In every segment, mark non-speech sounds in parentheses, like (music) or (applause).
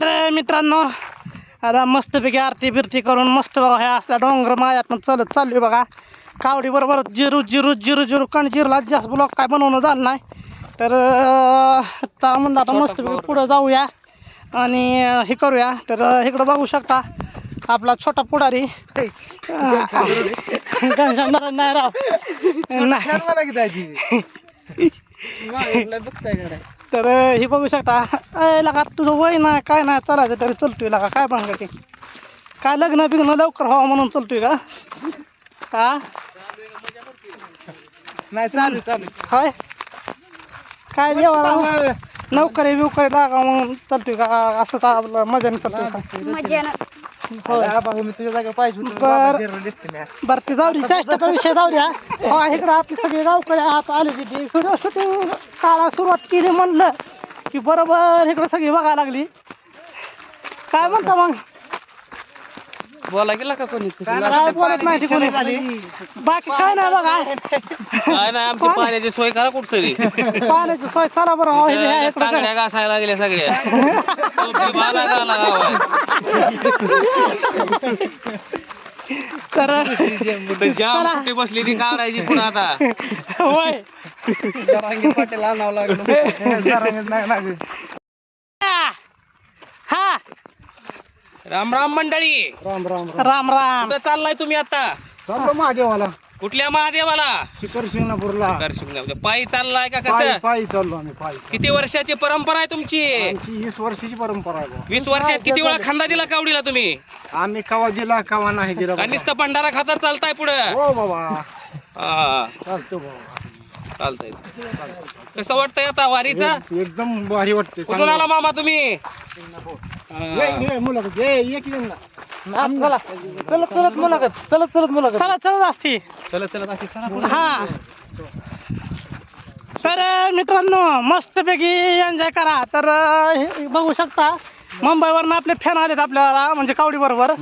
तर मित्रांनो आता मस्तपैकी आरती बिरती करून मस्त बघा ह्या असल्या डोंगर मायातनं चालत चालली बघा. कावडी बरोबर जिरू जिरू जिरू जिरू कण जिरला जास्त ब्लॉक काय बनवणं झालं नाही. तर म्हणलं आता मस्तपैकी पुढं जाऊया आणि हे करूया. तर इकडं बघू शकता आपला छोटा पुढारी. घनश्याम नाही राव. नाही. (laughs) तर हे बघू शकता. अय लगा तुझं वय नाही काय नाही चालायचं तरी चलतोय लगा काय भानगड ते? काय लग्न बिग्न लवकर व्हावं म्हणून चलतोय का? हा नाही चालू चालू. होय? काय जेव्हा नोकरी बिवकरी लागा म्हणून चलतोय का? असं का आपलं मजाने चलतोय का? होय. मी तुझ्या जागा पाहिजे होतो. बर. ती जाऊ दे चेष्टाचा विषय जाऊ द्या हा. इकडं आपली सगळी गावकडे आत आली तिथे इकडं शूटिंग काळा सुरुवात केली म्हणलं की बरोबर इकडं सगळी बघायला लागली. काय म्हणता मग? बोला गेला का कोणी? काय बोलत नाही कोणी. बाकी काय नाही बघा. काय नाही आमची पाण्याची सोय करा कुठतरी. पाण्याची सोय चला बरं हो, इथे ह्या इकडं टांगड्या घासायला लागल्या सगळ्या. टोपी बाला घाला गावात. तर (laughs) कुठं जाम चला. कुठे बसली ती काढायची पुन्हा आता. होय. पाटील आणावं लागलं. (laughs) हा राम राम मंडळी. राम राम राम. राम कुठं चाललाय तुम्ही आता? चाललो महादेवाला. कुठल्या महादेवाला? शिखर शिंगणापूरला. दर्शक पायी चाललाय का कसं? पायी चाललो आम्ही पायी किती वर्षाची परंपरा आहे तुमची? आमची वीस वर्षाची परंपरा आहे बुवा. वीस वर्षात किती वेळा खांदा दिला कावडीला तुम्ही? आम्ही कवा दिला कवा नाही दिला बाबा. नुसतं भंडारा खाता चालताय पुढं? हो बाबा. हा. चालतो बाबा. चालतंय. कसं वाटतंय आता वारीचा? एक- एकदम भारी वाटते कुठून आला मामा तुम्ही? मुलाखत. चला. चलत चलत मुलाखत. चलत चलत मुलाखत. चला चलत असती चला चला बाकी चला हा. तर मित्रांनो मस्तपैकी एन्जॉय करा. तर हे बघू शकता मुंबईवरनं आपले फॅन आलेत आपल्याला म्हणजे कावडी बरोबर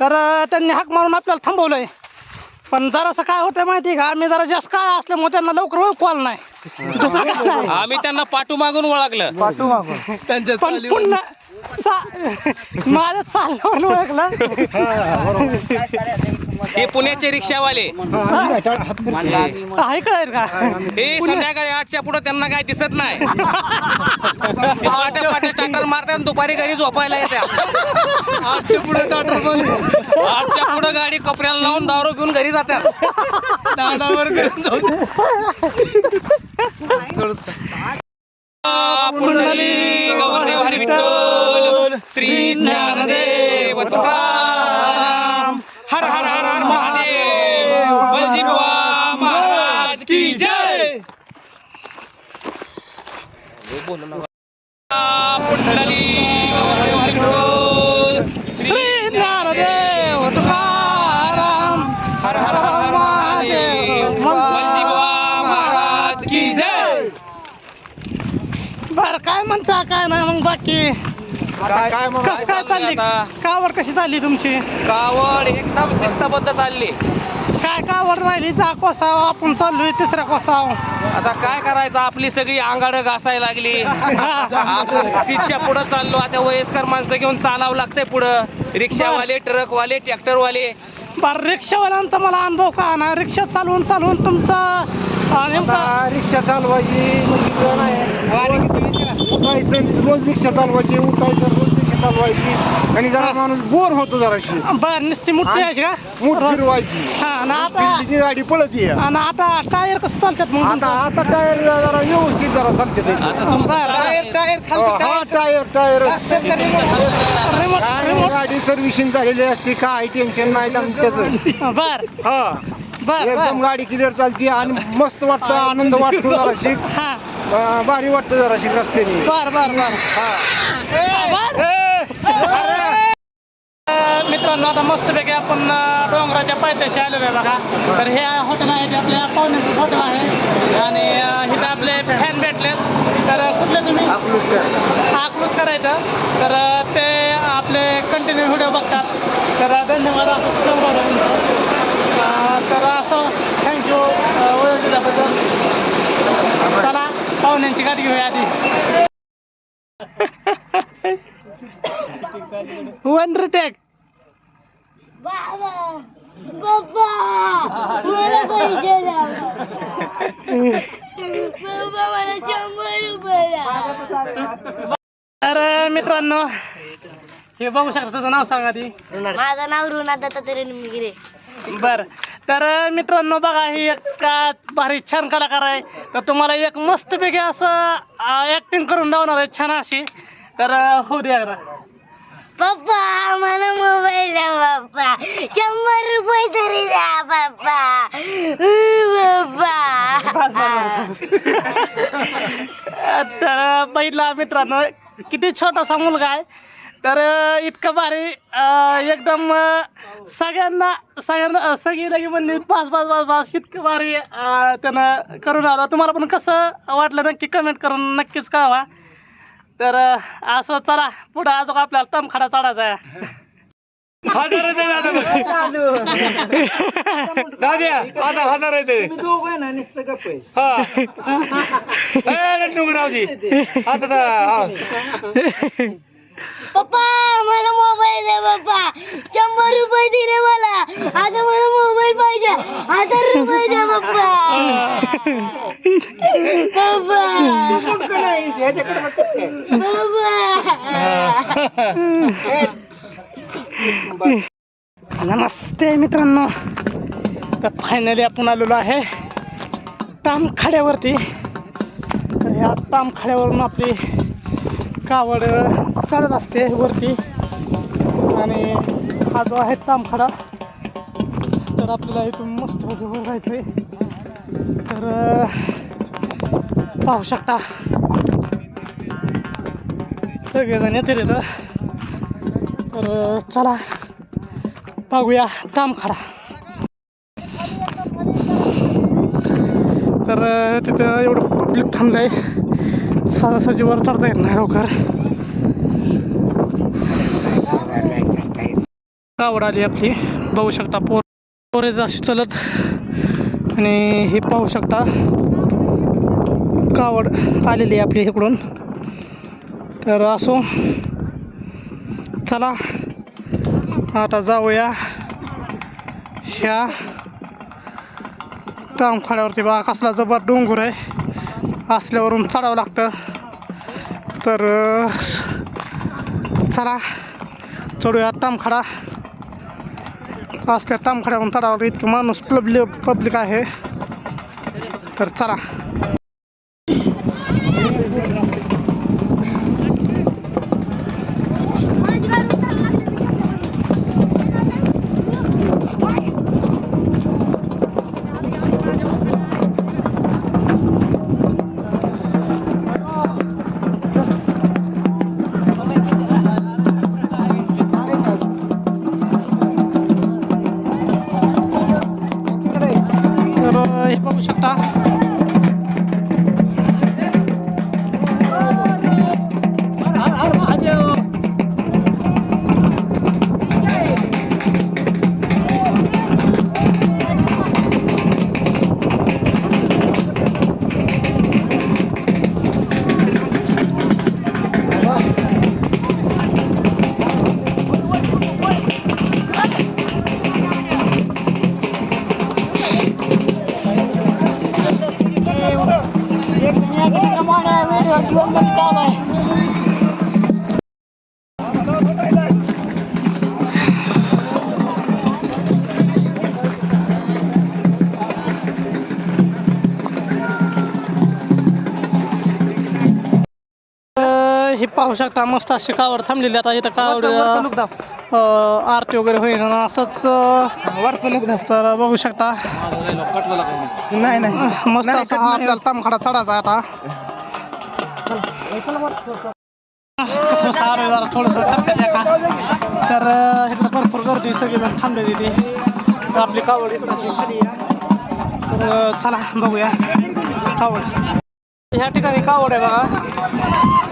तर त्यांनी हाक मारून आपल्याला थांबवलंय. पण जरासं काय होतं माहिती आहे का? आम्ही जरा जास्त काय असल्यामुळे त्यांना लवकर ओळखू आलं नाही. दुसरं काय नाही. आम्ही त्यांना पाठू मागून ओळखलं. पाठवू मागून. त्यांच्या पण पुन्हा चा- माझं चाललं म्हणून ओळखलं हे पुण्याचे रिक्षावाले. आहे कळेल का हे संध्याकाळी आठच्या पुढे त्यांना काय दिसत नाही. पाट्या टाटर मारतात आणि दुपारी घरी झोपायला येतात. आठच्या पुढे टाटर आठच्या पुढे गाडी कपड्याला लावून दारू पिऊन घरी जातात. दादावर पुंडली गौरदेव हरी विठ्ठल श्री ज्ञानदेव तुकाराम. हर हर हर हर महादेव। बलजी महाराज की जय। पुंडली गौरदेव हरी श्री ज्ञानदेव तुकाराम हर हर हर महादेव। बलजी महाराज की जय। बरं काय म्हणता काय नाही मग बाकी? आता काय मग कस काय चालली आता? कावर कशी चालली तुमची? कावड एकदम शिस्तबद्ध चालली. काय कावर राहिली? दहा कोसाव आपण चाललोय तिसऱ्या कोसाव. आता काय करायचं? आपली सगळी आंगाड घासायला लागली. (laughs) आपण तिच्या पुढं चाललो. आता वयस्कर माणसं घेऊन चालावं लागतंय पुढं. रिक्षावाले ट्रकवाले ट्रॅक्टरवाले. बरं रिक्षावाल्यांचा मला अनुभव का ना रिक्षा चालवून चालवून तुमचा आता रिक्षा चालवायची म्हणजे. उठायचं रोज रिक्षा चालवायची उठायचं रोज रिक्षा चालवायची. आणि जरा माणूस बोर होतो जराशी. बर नुसती मुठ्ठी यायची का? मूठ. फिरवायची. हा ना आता गाडी पळत ये आणि आता टायर कसं चालतात मग आता आता टायर जरा व्यवस्थित जरा चालते टायर टायर काय रिमोट गाडी सर्व्हिसिंग झालेली असते काय टेन्शन नाही त्याचं. बर. हा. बर एकदम गाडी क्लिअर चालते आणि मस्त वाटतं आनंद वाटतो (laughs) जराशी. हा. अं, भारी वाटतं जराशी रस्त्याने. बर बर बर. बर. अं, मित्रांनो आता मस्तपैकी आपण अं, डोंगराच्या पायथ्याशी आलेलो आहे बघा. तर हे हॉटेल आहे ते आपल्या पाहुण्याचं हॉटेल आहे. आणि अं, इथे आपले फॅन भेटलेत. तर कुठले तुम्ही? अकलूज करायचं तर अं, ते आपले कंटिन्यू व्हिडिओ बघतात. तर अं, धन्यवाद तर असं थँक्यू ओळख दिल्याबद्दल चला पाहुण्यांची गाडी घेऊया आधी वन रिटेक बाबा पप्पा मला पैसे द्या बाबा मला शंभर रुपये द्या तर मित्रांनो हे बघू शकता तुझं नाव सांगा ती. माझं नाव ऋणा दत्तात्रय निमगिरे. बर. तर मित्रांनो बघा ही एक का भारी छान कलाकार आहे. तर तुम्हाला एक मस्तपैकी असं ऍक्टिंग करून लावणार आहे छान अशी. तर होऊ द्या. पप्पा मला मोबाईल द्या पप्पा. शंभर रुपये तरी द्या पप्पा. पप्पा. तर पहिला मित्रांनो किती छोटासा मुलगा आहे. तर इतकं भारी एकदम सगळ्यांना सगळ्यांना सगळी लगी म्हणली पाच पाच पाच पाच इतकं भारी त्यानं करून आला. तुम्हाला पण कसं वाटलं नक्की कमेंट करून नक्कीच कळवा. तर असं चला पुढं अजून आपल्याला तमखडा चढायचा आहे. हजार आहे ते दादा. दाद्या आता हजार आहे ते. हा. आता हा. पप्पा मला मोबाईल दे पप्पा. शंभर रुपये दिले मला. आता मला मोबाईल पाहिजे. हजार रुपये द्या पप्पा. पप्पा. नमस्ते मित्रांनो. तर फायनली आपण आलेलो आहे तामखाड्यावरती. तर ह्या तामखाड्यावरून आपली कावड चढत असते वरती. आणि हा जो आहे तामखाडा तर आपल्याला इथून मस्त वर राहायचं आहे तर पाहू शकता. सगळेजण येते तिथं तर चला पाहूया तामखाडा. तर तिथं एवढं पब्लिक थांबलं आहे सहजासहजी वर चढता येत नाही लवकर. कावड आली आपली. बघू शकता पोर पोरे अशी चलत. आणि हे पाहू शकता कावड आलेली आहे आपली इकडून. तर असो. चला. आता जाऊया. ह्या रामखाड्यावरती. बा कसला जबर डोंगर आहे. असल्यावरून चढावं लागतं. तर चला चढूया तामखाडा. असल्या तामखड्यावरून चढावं इतकं माणूस पब्लिक पब्लिक आहे. तर चला. हे पाहू शकता मस्त अशी कावड थांबलेली आता इथं कावड आरती वगैरे होईल आणि असंच अं, तर बघू शकता. नाही नाही. मस्त असा आपल्याला तामखाडा चढायचा आहे आता. कसं सारं जरा थोडंसं टप्प्यात आहे का? तर अं, इकडं भरपूर गर्दी सगळेजण थांबले तिथे तर आपली कावड इकडं अशी खाली आहे. तर अं, चला बघूया. कावड. ह्या ठिकाणी कावड आहे बघा.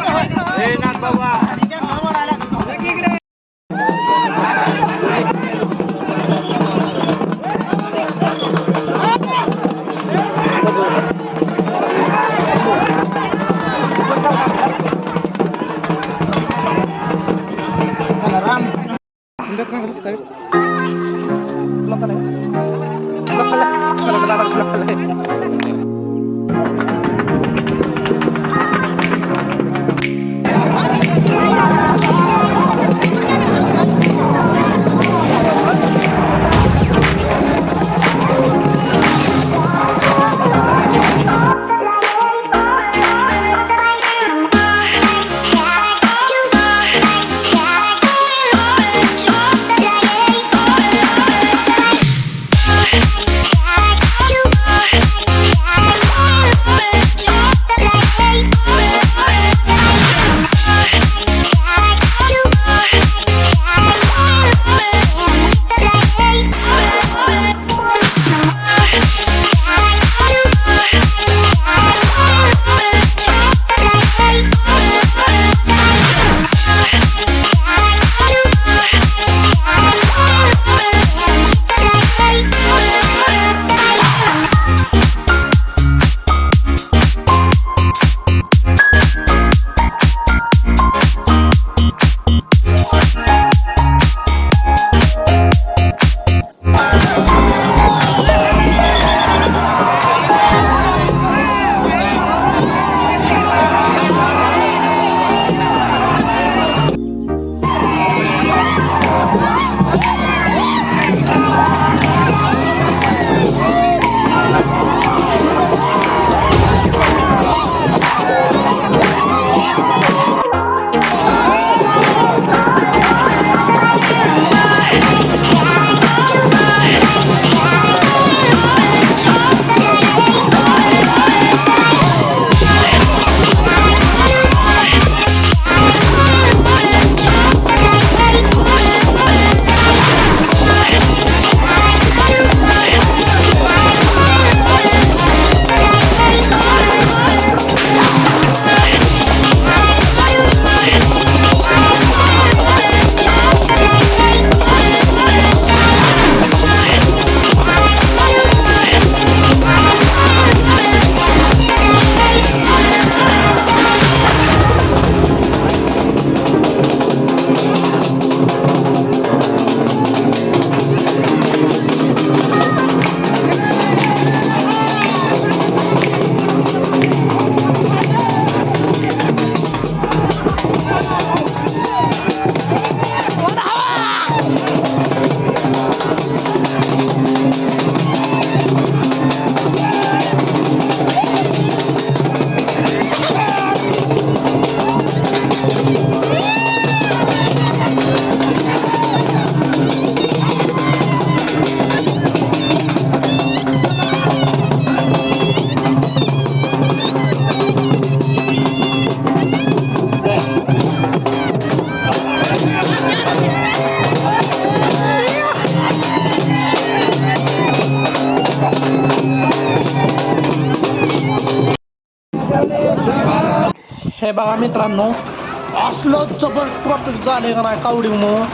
झाले का नाही कावडीमुळं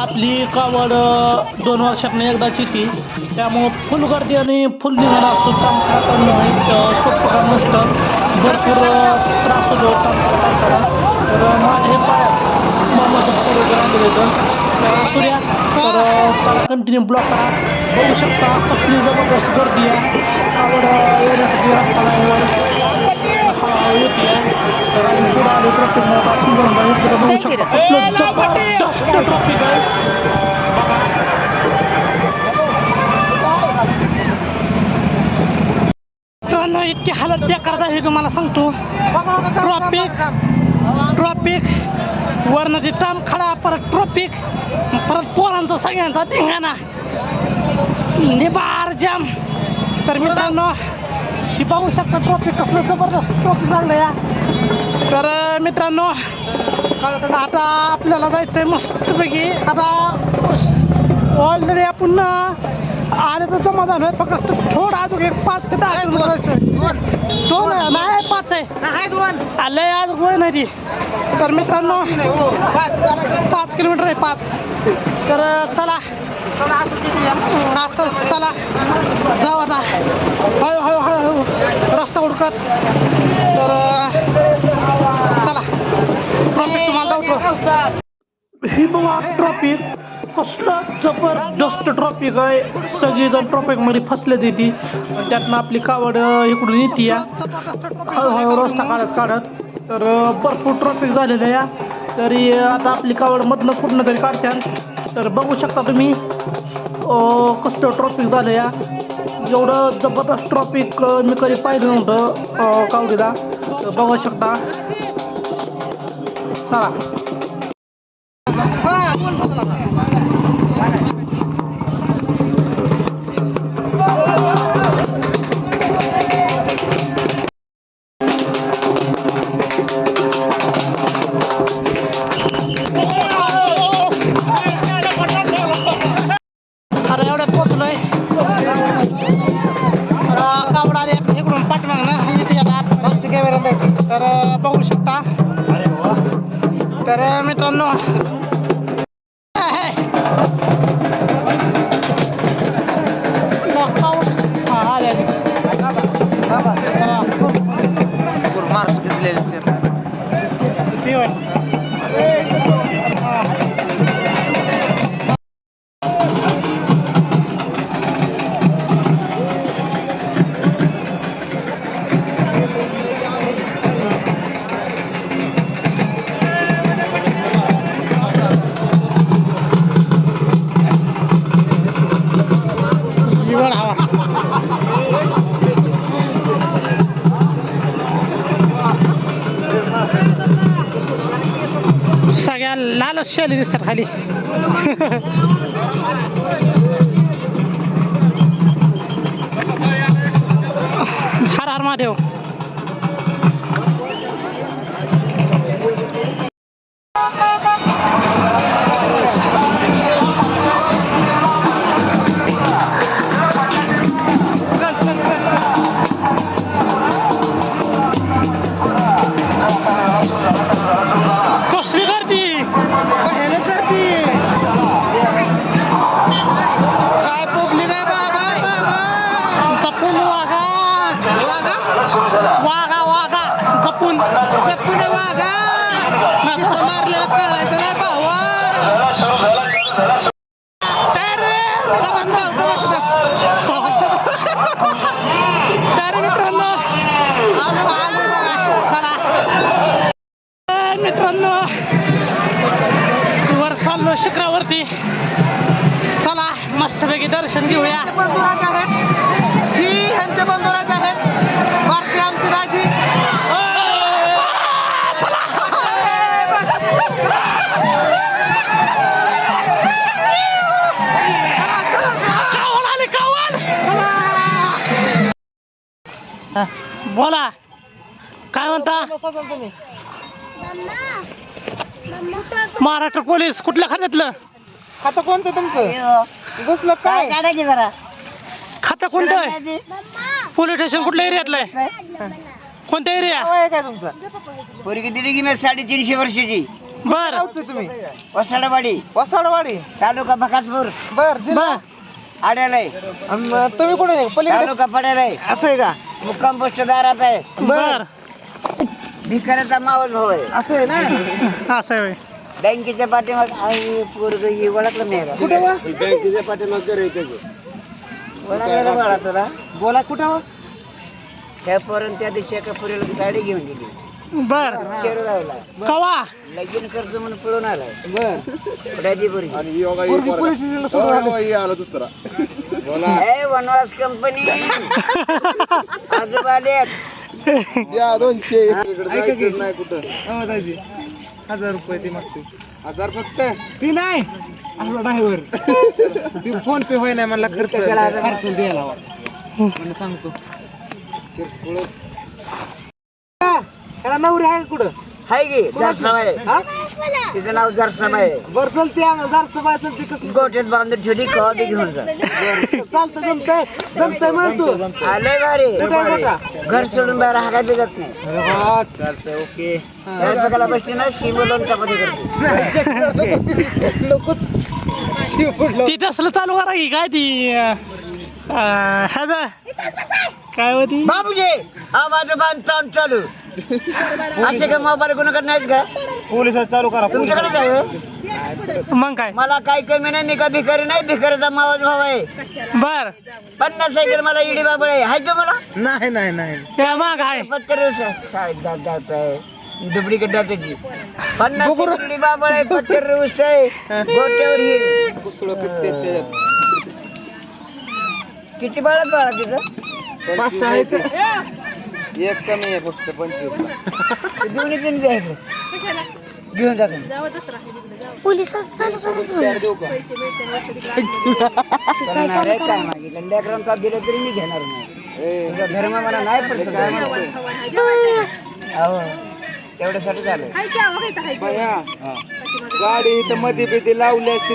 आपली कावड दोन वर्षातनं एकदाच येते त्यामुळं फुल गर्दी आणि फुल निघाला असतो काम करताना सोपं काम नसतं. भरपूर त्रास होतो काम करताना. तर अं, माझ्या हे पायात मोहम्मद बरोबर आणलेलं होतं. सूर्या तर त्याला कंटिन्यू ब्लॉक करा. बघू शकता कसली जबरदस्त गर्दी आहे. आवड येण्यासाठी रस्ता नाही. होती आहे पुढे आलो ट्रॉफिक मोठा सुंदर होता इकडे बघू शकता कसलं जबरदस्त ट्रॉफिक आहे बघा मित्रांनो इतकी हालत बेकार झाली तुम्हाला सांगतो. ट्रॉफिक ट्रॉफिक वरनं ती टाम खडा परत ट्रॉफिक परत पोरांचा सगळ्यांचा धिंगाणा. निबार जाम. तर मित्रांनो ही पाहू शकता ट्रॉफिक कसलं जबरदस्त ट्रॉफिक लागलं या. तर मित्रांनो आता आपल्याला जायचं आहे मस्तपैकी. आता ऑलरेडी आपण आले तर जमा झालो आहे फक्त थोडं अजून एक पाच ते दहा दोन. आहे, नाही पाच आहे. आले आज गोय नाही ती. तर मित्रांनो पाच. किलोमीटर आहे पाच. तर चला. हं, असं चला. जाऊ आता. हळू हळू हळू हळू रस्ता उडकत. ही बघा ट्रॉफिक कसलं जबरदस्त ट्रॉफिक आहे सगळीजण ट्रॉफिकमध्ये फसले देते त्यातनं आपली कावड इकडून येते या. हळूहळू रस्ता काढत काढत. तर भरपूर ट्रॉफिक झालेलं आहे या. तरी आता आपली कावड मधनं कुठनं तरी काढत्याल तर बघू शकता तुम्ही कसलं ट्रॉफिक झालं या. एवढं जबरदस्त ट्रॉफिक मी कधी पाहिलं नव्हतं कावडीला. बघू शकता. चला. आता ते होय. लालच शैली दिसतात खाली हर हर महादेव शिखरावरती चला मस्तपैकी दर्शन घेऊया. बंधुराज आहेत. ही ह्यांचे बंधुराज आहेत. भारती आमची हा, बोला. काय म्हणता? महाराष्ट्र पोलीस कुठल्या खात्यातलं? आता कोणतं तुमचं? बसलं काय काढायची जरा? खातं कोणतं? आहे पोलीस स्टेशन कुठल्या एरियातलं आहे? कोणत्या एरिया? आहे काय तुमचं? पोरगी दिली की मी साडेतीनशे वर्षाची. बर. गावचं तुम्ही. वसाडवाडी. वसाडवाडी. तालुका बकासपूर. बर जिल्हा? बर. आड्यालाय अन तुम्ही कुठे? आहे? पलीकडे? तालुका पड्यालाय असं आहे का? मुक्काम पोस्ट दारात आहे. बर. भिकाऱ्याचा मावस भाऊ आहे. असं आहे ना? (laughs) असं आहे होय. बँकेच्या पाठीमाग आई पोरग ही ओळखलं नाही का? कुठे बँकेच्या पाठीमाग ओळखलं बाळा तुला? बोला कुठं वा? त्या पोरण त्या दिवशी एका पुरीला गाडी घेऊन गेली. बर. कवा? लगीन कर्ज म्हणून पळून आलाय बर. पुढाची पोरगी. पोरगी पोलीस स्टेशनला सोडून आले. ए वनवास कंपनी (laughs) आजोबा आले ऐका की. हो. हजार रुपये ती मागते हजार फक्त? ती नाही. आपला ड्रायव्हर. ती फोन पे होय नाही मला खर्च खर्च द्यायला. म्हणून सांगतो. किरकोळ. हा, त्याला नवरी आहे कुठं? हाय गे हा? तिचं नाव जरसम आहे. बरं चलते हजार सभा चलते कसं. गोठ्यात बांधून ठेवली कवा बी घेऊन जा. चालतं जमतंय. जमतंय आले गाडी. कुठे आहे मोठा? घर सोडून बाहेर हाका नाही. अरे वा, चालतंय ओके. स्वयंपाकाला बसली ना शिव लोन चपाती करते. लोकच शिवडलं. ती तसलं चालू करा की काय ती ह्याचं? काय होती? बाबूजी हा माझं बांधकाम चालू. असे का मोबाईल कोणाकडे नाहीत का? पोलिसात चालू करा तुमच्याकडे जाऊ मग काय? मला काही कमी नाही मी का भिकारी नाही? भिकारीचा मावस भाव आहे. बर. पन्नास सायकल मला इडी बाबळ आहे. हाय का मला? नाही नाही नाही. त्या माग आहे. काय डुप्लिकेट दाताची पन्नास सायकल इडी बाबळ आहे. पत्तर ऊस आहे गोट्यावर किती बाळा बाळा तिथं पाच सहा आहेत एक कमी आहे फक्त पंचवीस. ते दोन्ही तीन द्यायचं घेऊन जातो पोलिसात चालू करू चार देऊ का? करणार आहे. काय मागितलं लेकरांचा दिलं तरी मी घेणार नाही. तुझा धर्म मला नाही पडत काय म्हणतो? अहो तेवढ्यासाठी झालं गाडी इथं मध्ये बिधी लावली असती